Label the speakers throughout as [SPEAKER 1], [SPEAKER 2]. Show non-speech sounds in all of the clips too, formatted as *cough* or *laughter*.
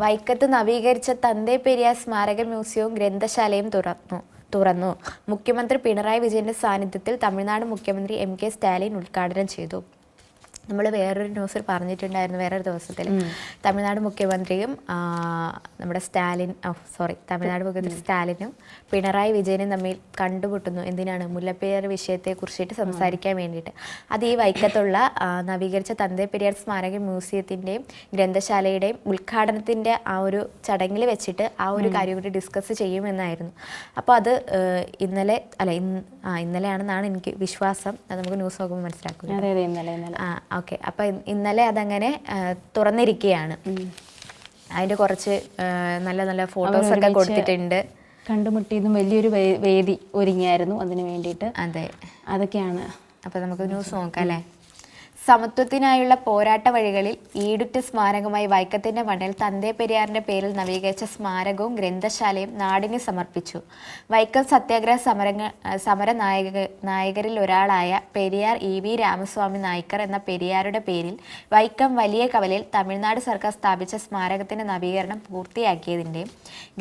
[SPEAKER 1] വൈക്കത്ത് നവീകരിച്ച തന്തേ പെരിയാർ സ്മാരക മ്യൂസിയവും ഗ്രന്ഥശാലയും തുറന്നു തുറന്നു. മുഖ്യമന്ത്രി പിണറായി വിജയന്റെ സാന്നിധ്യത്തിൽ തമിഴ്നാട് മുഖ്യമന്ത്രി എം കെ സ്റ്റാലിൻ ഉദ്ഘാടനം ചെയ്തു. നമ്മൾ വേറൊരു ന്യൂസിൽ പറഞ്ഞിട്ടുണ്ടായിരുന്നു വേറൊരു ദിവസത്തിൽ തമിഴ്നാട് മുഖ്യമന്ത്രിയും നമ്മുടെ സ്റ്റാലിൻ സോറി തമിഴ്നാട് മുഖ്യമന്ത്രി സ്റ്റാലിനും പിണറായി വിജയനും തമ്മിൽ കണ്ടുമുട്ടുന്നു. എന്തിനാണ്? മുല്ലപ്പെരിയാർ വിഷയത്തെ കുറിച്ചിട്ട് സംസാരിക്കാൻ വേണ്ടിയിട്ട്. അത് ഈ വൈക്കത്തുള്ള നവീകരിച്ച തന്തേ പെരിയാർ സ്മാരക മ്യൂസിയത്തിന്റെയും ഗ്രന്ഥശാലയുടെയും ഉദ്ഘാടനത്തിന്റെ ആ ഒരു ചടങ്ങിൽ വെച്ചിട്ട് ആ ഒരു കാര്യം കൂടി ഡിസ്കസ് ചെയ്യുമെന്നായിരുന്നു. അപ്പോൾ അത് ഇന്നലെ അല്ല ഇന്നലെയാണെന്നാണ് എനിക്ക് വിശ്വാസം. അത് നമുക്ക് ന്യൂസ് നോക്കുമ്പോൾ മനസ്സിലാക്കുക ഓക്കെ. അപ്പോൾ ഇന്നലെ അതങ്ങനെ തുറന്നിരിക്കുകയാണ് അതിന്റെ കുറച്ച് നല്ല നല്ല ഫോട്ടോസ് ഒക്കെ കൊടുത്തിട്ടുണ്ട്.
[SPEAKER 2] കണ്ടുമുട്ടിയതും വലിയൊരു വേദി ഒരുങ്ങിയായിരുന്നു അതിന് വേണ്ടിയിട്ട്.
[SPEAKER 1] അതെ.
[SPEAKER 2] അതൊക്കെയാണ്.
[SPEAKER 1] അപ്പോൾ നമുക്ക് ന്യൂസ് നോക്കാം അല്ലേ? സമത്വത്തിനായുള്ള പോരാട്ട വഴികളിൽ ഈടുറ്റ സ്മാരകമായി വൈക്കത്തിന്റെ മണ്ണിൽ തന്തേ പെരിയാറിന്റെ പേരിൽ നവീകരിച്ച സ്മാരകവും ഗ്രന്ഥശാലയും നാടിന് സമർപ്പിച്ചു. വൈക്കം സത്യാഗ്രഹ സമരങ്ങ സമര നായക നായകരിൽ ഒരാളായ പെരിയാർ ഇ വി രാമസ്വാമി നായ്ക്കർ എന്ന പെരിയാരുടെ പേരിൽ വൈക്കം വലിയ കവലയിൽ തമിഴ്നാട് സർക്കാർ സ്ഥാപിച്ച സ്മാരകത്തിന്റെ നവീകരണം പൂർത്തിയാക്കിയതിന്റെയും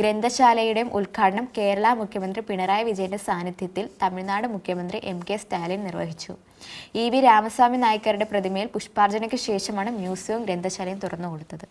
[SPEAKER 1] ഗ്രന്ഥശാലയുടെയും ഉദ്ഘാടനം കേരള മുഖ്യമന്ത്രി പിണറായി വിജയന്റെ സാന്നിധ്യത്തിൽ തമിഴ്നാട് മുഖ്യമന്ത്രി എം കെ സ്റ്റാലിൻ നിർവഹിച്ചു. ഇ വി രാമസ്വാമി നായ്ക്കരുടെ പ്രതിമയിൽ പുഷ്പാർച്ചനയ്ക്ക് ശേഷമാണ് മ്യൂസിയവും ഗ്രന്ഥശാലയും തുറന്നു കൊടുത്തത്.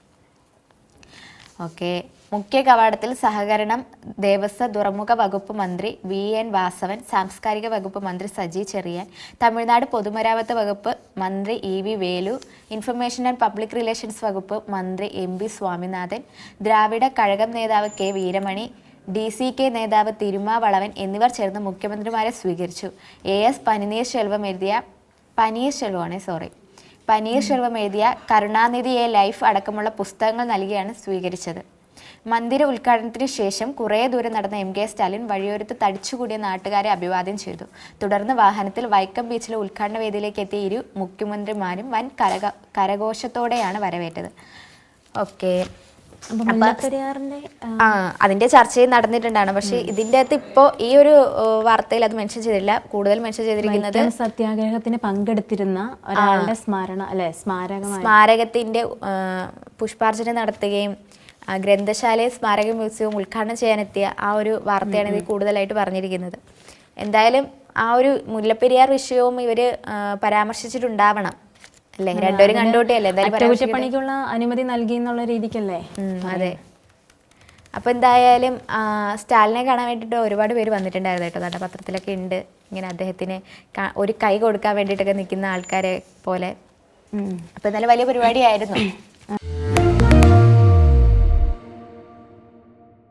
[SPEAKER 1] ഓക്കെ. മുഖ്യ കവാടത്തിൽ സഹകരണം ദേവസ്വ തുറമുഖ വകുപ്പ് മന്ത്രി വി എൻ വാസവൻ സാംസ്കാരിക വകുപ്പ് മന്ത്രി സജി ചെറിയാൻ തമിഴ്നാട് പൊതുമരാമത്ത് വകുപ്പ് മന്ത്രി E V Velu information and public relations വകുപ്പ് മന്ത്രി എം ബി സ്വാമിനാഥൻ ദ്രാവിഡ കഴകം നേതാവ് K Veeramani D C K നേതാവ് തിരുമാവളവൻ എന്നിവർ ചേർന്ന് മുഖ്യമന്ത്രിമാരെ സ്വീകരിച്ചു. എ എസ് പനിനീർ ശെൽവം എഴുതിയ പനീർ ശെൽവമാണ് സോറി പനീർ ശെൽവം എഴുതിയ കരുണാനിധി എ ലൈഫ് അടക്കമുള്ള പുസ്തകങ്ങൾ നൽകിയാണ് സ്വീകരിച്ചത്. മന്ദിര ഉദ്ഘാടനത്തിന് ശേഷം കുറേ ദൂരം നടന്ന എം കെ സ്റ്റാലിൻ വഴിയോരത്ത് തടിച്ചുകൂടിയ നാട്ടുകാരെ അഭിവാദ്യം ചെയ്തു. തുടർന്ന് വാഹനത്തിൽ വൈക്കം ബീച്ചിലെ ഉദ്ഘാടന വേദിയിലേക്ക് എത്തിയ ഇരു മുഖ്യമന്ത്രിമാരും വൻ കരഘോഷത്തോടെയാണ് വരവേറ്റത്. ഓക്കെ.
[SPEAKER 2] ആ,
[SPEAKER 1] അതിന്റെ ചർച്ചയും നടന്നിട്ടുണ്ടാണ്. പക്ഷെ ഇതിന്റെ അകത്ത് ഇപ്പോ ഈ ഒരു വാർത്തയിൽ അത് മെൻഷൻ ചെയ്തില്ല. കൂടുതൽ മെൻഷൻ ചെയ്തിരിക്കുന്നത്
[SPEAKER 2] സത്യാഗ്രഹത്തിന് പങ്കെടുത്തിരുന്ന ഒരാളുടെ സ്മാരണ അല്ലെ സ്മാരക
[SPEAKER 1] സ്മാരകത്തിന്റെ പുഷ്പാർച്ചന നടത്തുകയും ഗ്രന്ഥശാലയെ സ്മാരക മ്യൂസിയവും ഉദ്ഘാടനം ചെയ്യാനെത്തിയ ആ ഒരു വാർത്തയാണ് ഇത് കൂടുതലായിട്ട് പറഞ്ഞിരിക്കുന്നത്. എന്തായാലും ആ ഒരു മുല്ലപ്പെരിയാർ വിഷയവും ഇവർ ആ, പരാമർശിച്ചിട്ടുണ്ടാവണം. അല്ലേ? രണ്ടുപേരും കണ്ടുകൂട്ടിയല്ലേ.
[SPEAKER 2] അറ്റകുറ്റപ്പണിക്കുള്ള അനുമതി നൽകി എന്നുള്ള രീതിക്കല്ലേ
[SPEAKER 1] അതെ. അപ്പൊ എന്തായാലും സ്റ്റാലിനെ കാണാൻ വേണ്ടിയിട്ട് ഒരുപാട് പേര് വന്നിട്ടുണ്ടായിരുന്നു കേട്ടോ. നല്ല പത്രത്തിലൊക്കെ ഉണ്ട്. ഇങ്ങനെ അദ്ദേഹത്തിന് ഒരു കൈ കൊടുക്കാൻ വേണ്ടിയിട്ടൊക്കെ നിൽക്കുന്ന ആൾക്കാരെ പോലെ. അപ്പൊ എന്തായാലും വലിയ പരിപാടിയായിരുന്നു. *coughs*